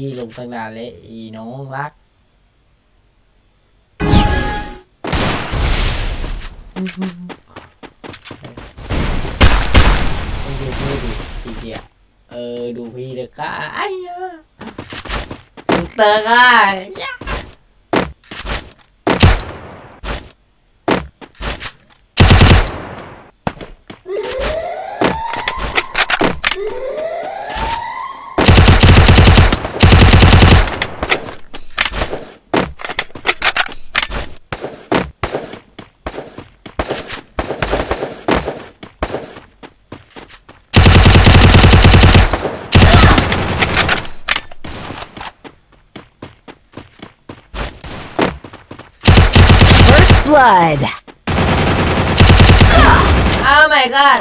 พี่ลงตั้งนานเลยอีน้องรัก ต้องดูพี่ดิทีเดียเออ ดูพี่เด็กก้าไอ้ยะเตอร์ก้า blood. Oh my god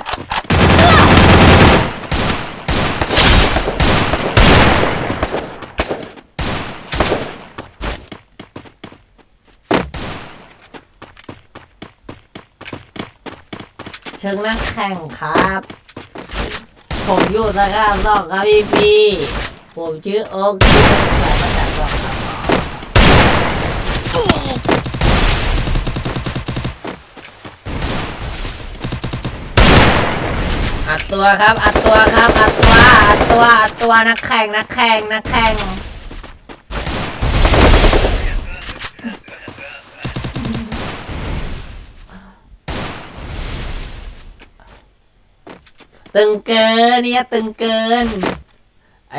เชิงนักแข่งครับ ผมอยู่ตะก้าสองครับพี่พี่ผมชื่อโอ๊คสายมาจากสองครับอัด ตัวครับ อัดตัวครับ อัดตัว อัดตัว อัดตัว นักแข่ง นักแข่ง นักแข่ง ตึงเกินเนี่ยตึงเกิน ไอ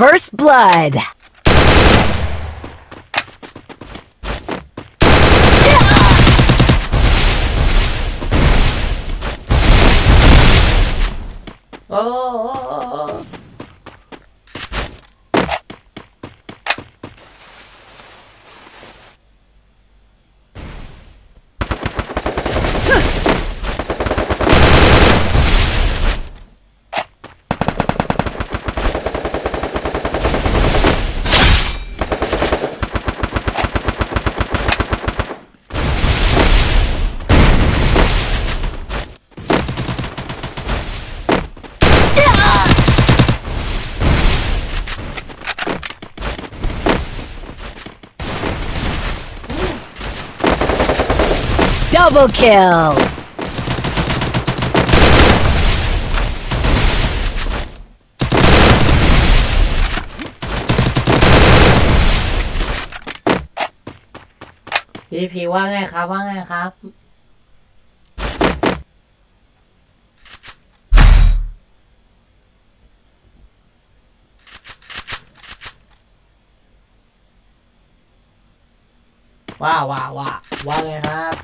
First blood. Oh, Double kill. พี่พีว่าไงครับว่าไงครับ ว่าว่าว่าว่าไงครับ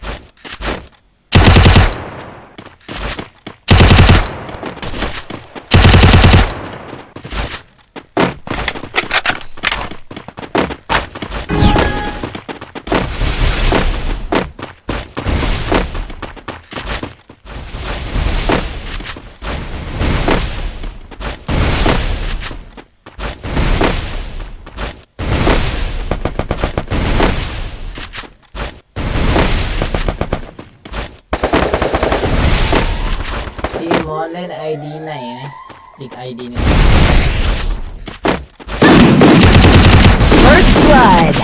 พี่มอสเล่นไอดีไหนนะอีกไอดีนึง First blood.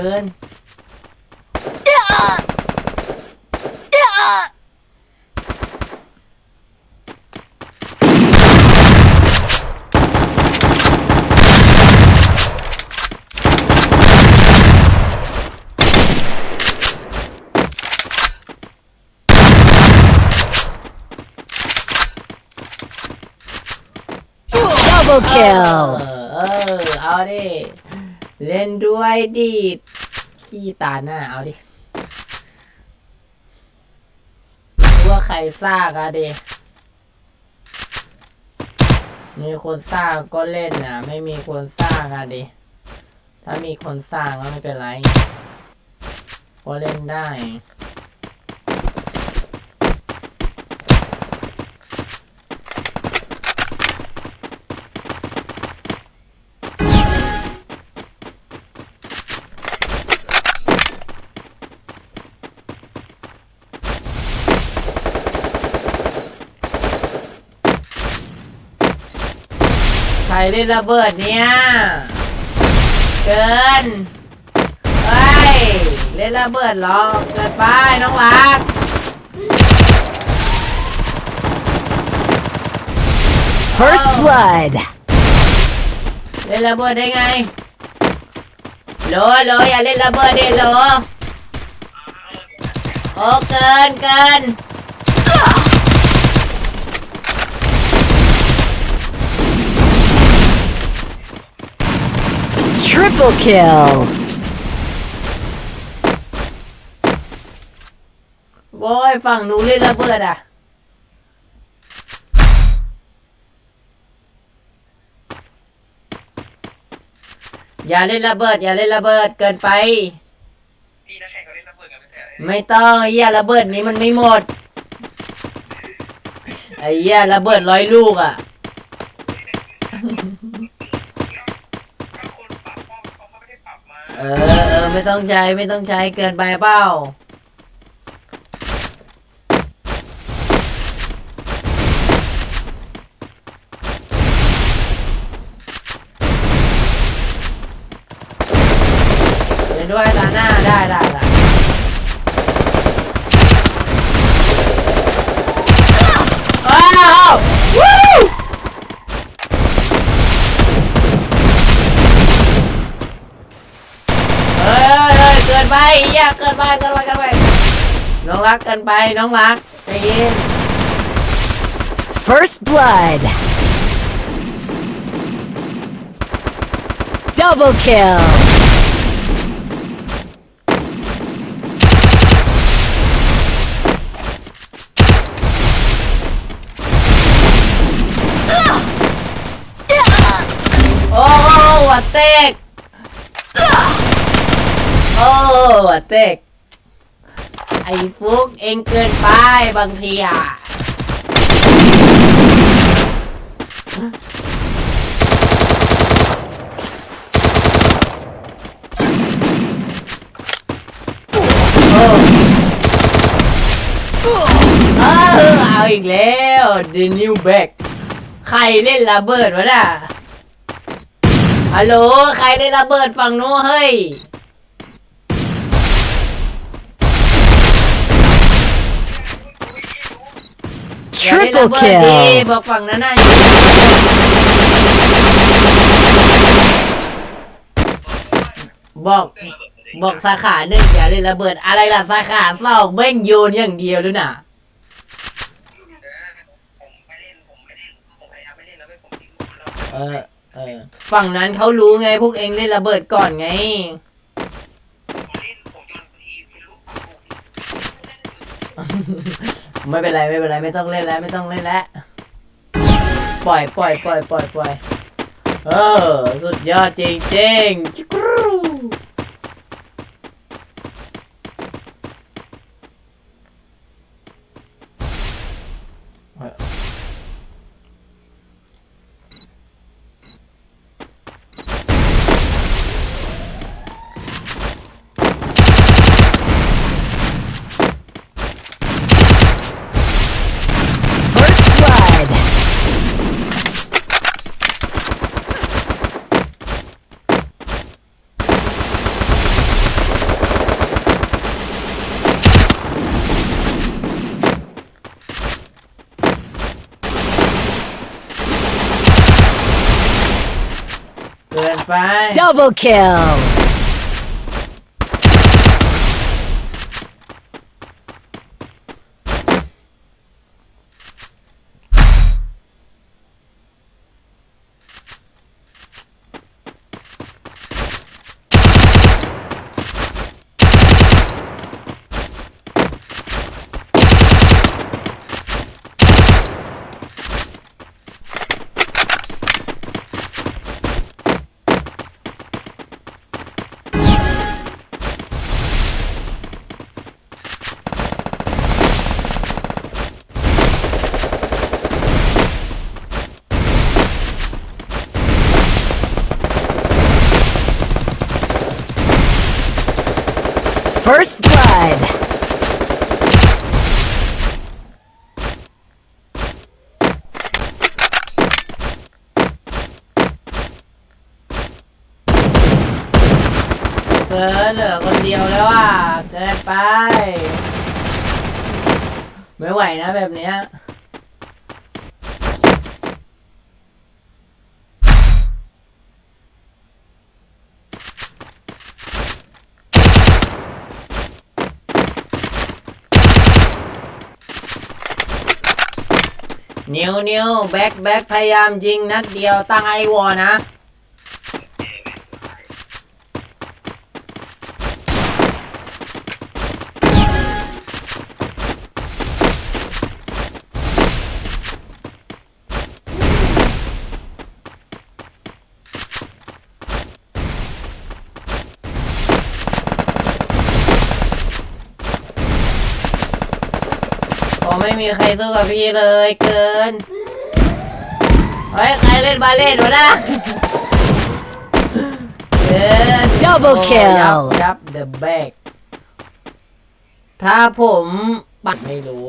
กิน Double เอ kill. อเออ เอาดิ เล่นด้วยดิ ขี้ตาหน้าเอาดิว่าใครสร้างอะดิมีคนสร้างก็เล่นนะไม่มีคนสร้างอะดิถ้ามีคนสร้างก็ไม่เป็นไร ก็เล่นได้ ใครได้ระเบิดเนี่ยเกินเฮ้ยเล่นระเบิดเหรอเกินไปน้องรัก First blood. เล่นระเบิดได้ไงโหลโหลอย่าเล่นระเบิดดิโหลโอ้เกินเกิน Triple kill. โวยฝั่งหนูเล่นระเบิดอะ อย่าเล่นระเบิด อย่าเล่นระเบิดเกินไป พี่นักแข่งเขาเล่นระเบิดกันไม่ใช่เหรอไม่ต้องไอ้เหี้ยระเบิดนี้มันไม่หมด ไอ้เหี้ยระเบิดร้อยลูกอะ ก็คนปรับป้องเขาไม่ได้ปรับมา เออเออไม่ต้องใช้ไม่ต้องใช้เกินไปเปล่าเล่นด้วยตาหน้าได้ได้ได้ว้าววู้เฮ้ยเฮ้ยเฮ้ย เกินไปเหี้ยเกินไปเกินไปเกินไปน้องรักเกินไปน้องรักใจเย็น First blood. Double kill. โอ้โหหัวเต็กโตัวเต็กไอ้ฟุกเองเกินไปบางทีอะอ้เออเอาอีกแล้ว The New Back ใครเล่นระเบิดวะน่ะฮัลโหล ใครได้ระเบิดฝั่งนู้นเฮ้ย อย่าได้ระ Triple เบิดดิ kill. บอกฝั่งนั้นน่ะบอกบอกสาขาหนึ่งอย่าได้ระเบิดอะไรล่ะสาขาสองเม่งโยนอย่างเดียวด้วยน่ะผมไม่เล่นผมไม่เล่นผมพยายามไม่เล่นแล้วไม่ผมทิ้งลูกแล้วเออเออฝั่งนั้นเขารู้ไงพวกเองได้ระเบิดก่อนไง ไม่เป็นไรไม่เป็นไรไม่ต้องเล่นแล้วไม่ต้องเล่นแล้วปล่อยปล่อยปล่อยปล่อยปล่อยเออสุดยอดจริงจริง Double kill. Blood. เกินเหลือคนเดียวแล้วอะ เกินไป ไม่ไหวนะแบบเนี้ย นิวนิวแบ็คแบ็คพยายามยิงนัดเดียวตั้งไอวอนะ ไม่มีใครสู้กับพี่เลยเกิน เฮ้ย ใครเล่นบาเล่นวะนะเกิน Double โอ้ kill ยับยับ the back ถ้าผมปัดไม่รู้